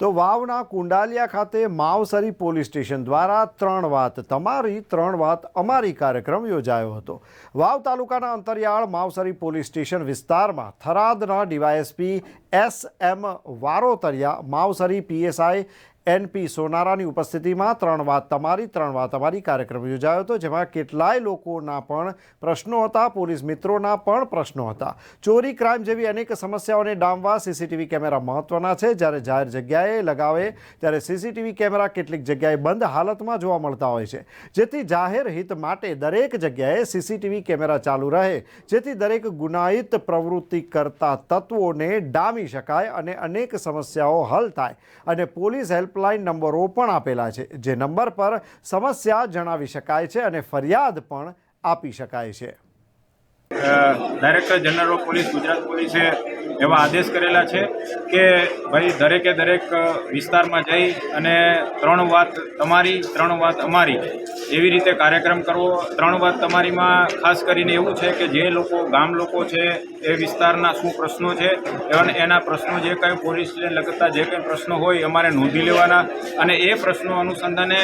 તો વાવના કુંડાલિયા ખાતે Mavsari police station દ્વારા ત્રણ વાત તમારી, ત્રણ વાત અમારી કાર્યક્રમ યોજાયો હતો. વાવ તાલુકાના અંતરિયાળ માવસરી પોલીસ સ્ટેશન વિસ્તારમાં થરાદના DYSP S M Varotariya Mavsari PSI NP સોનારાની ઉપસ્થિતિમાં ત્રણ વાત તમારી, ત્રણ વાત તમારી કાર્યક્રમ યોજાયો હતો, જેમાં કેટલાય લોકોના પણ પ્રશ્નો હતા, પોલીસ મિત્રોના પણ પ્રશ્નો હતા. ચોરી, ક્રાઇમ જેવી અનેક સમસ્યાઓને ડામવા સીસીટીવી કેમેરા મહત્વના છે. જ્યારે જાહેર જગ્યાએ લગાવે, ત્યારે સીસીટીવી કેમેરા કેટલીક જગ્યાએ બંધ હાલતમાં જોવા મળતા હોય છે. જેથી જાહેર હિત માટે દરેક જગ્યાએ સીસીટીવી કેમેરા ચાલુ રહે, જેથી દરેક ગુનાહિત પ્રવૃત્તિ કરતા તત્વોને ડામી શકાય અને અનેક સમસ્યાઓ હલ થાય. અને પોલીસ હેલ્પલાઇન નંબરો પણ આપેલા છે, જે નંબર પર સમસ્યા જણાવી શકાય છે અને ફરિયાદ પણ આપી શકાય છે. Director general of police, Gujarat પોલીસે એવા આદેશ કરેલા છે કે ભાઈ દરેકે દરેક વિસ્તારમાં જઈ અને ત્રણ વાત તમારી, ત્રણ વાત અમારી. એવી રીતે કાર્યક્રમ કરવો. ત્રણ વાત તમારીમાં ખાસ કરીને એવું છે કે જે લોકો, ગામ લોકો છે, એ વિસ્તારના શું પ્રશ્નો છે એના પ્રશ્નો જે કંઈ પોલીસને લગતા જે કંઈ પ્રશ્નો હોય, અમારે નોંધી લેવાના. અને એ પ્રશ્નો અનુસંધાને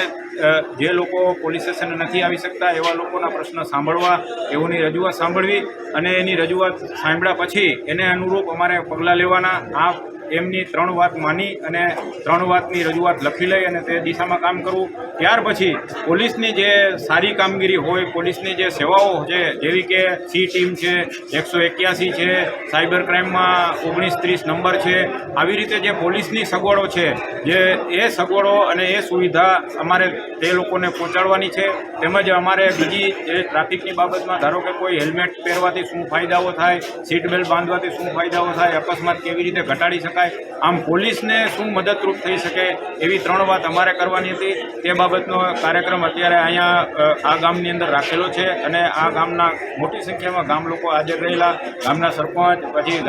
જે લોકો પોલીસ સ્ટેશન નથી આવી શકતા, એવા લોકોના પ્રશ્ન સાંભળવા, એઓની રજૂઆત સાંભળવી. અને એની રજૂઆત સાંભળ્યા પછી એને અનુરૂપ અમારે પગલાં લેવાના. આ એમની ત્રણ વાત માની અને ત્રણ વાતની રજૂઆત લખી લઈ અને તે દિશામાં કામ કરવું. ત્યાર પછી પોલીસની જે સારી કામગીરી હોય, પોલીસની જે સેવાઓ છે, જેવી કે સી ટીમ છે, એકસો એક્યાસી છે, સાયબર ક્રાઇમમાં ઓગણીસ ત્રીસ નંબર છે, આવી રીતે જે પોલીસની સગવડો છે, જે એ સગવડો અને એ સુવિધા અમારે તે લોકોને પહોંચાડવાની છે. તેમજ અમારે બીજી જે ટ્રાફિકની બાબતમાં, ધારો કે કોઈ હેલ્મેટ પહેરવાથી શું ફાયદાઓ થાય, સીટ બેલ્ટ બાંધવાથી શું ફાયદાઓ થાય, અકસ્માત કેવી રીતે ઘટાડી શકાય આમ પોલીસને શું મદદરૂપ થઈ શકે એવી ત્રણ વાત અમારે કરવાની હતી. તે બાબતનો કાર્યક્રમ અત્યારે અહીંયા આ ગામની અંદર રાખેલો છે અને આ ગામના મોટી સંખ્યામાં ગામ લોકો હાજર રહેલા. ગામના સરપંચ, પછી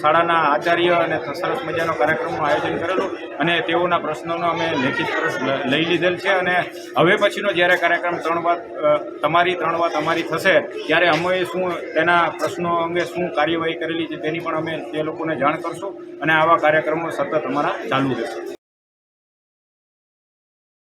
શાળાના આચાર્ય અને સરસ મજાનો કાર્યક્રમનું આયોજન કરેલું અને તેઓના પ્રશ્નોનો અમે લેખિત પ્રશ્ન લઈ લીધેલ છે અને હવે પછીનો જ્યારે કાર્યક્રમ ત્રણ વાત તમારી ત્રણ વાત અમારી થશે, ત્યારે અમે શું, તેના પ્રશ્નો અંગે શું કાર્યવાહી કરેલી છે તેની પણ અમે તે લોકોને જાણ કરશું. અને આવા કાર્યક્રમો સતત અમારા ચાલુ રહેશે.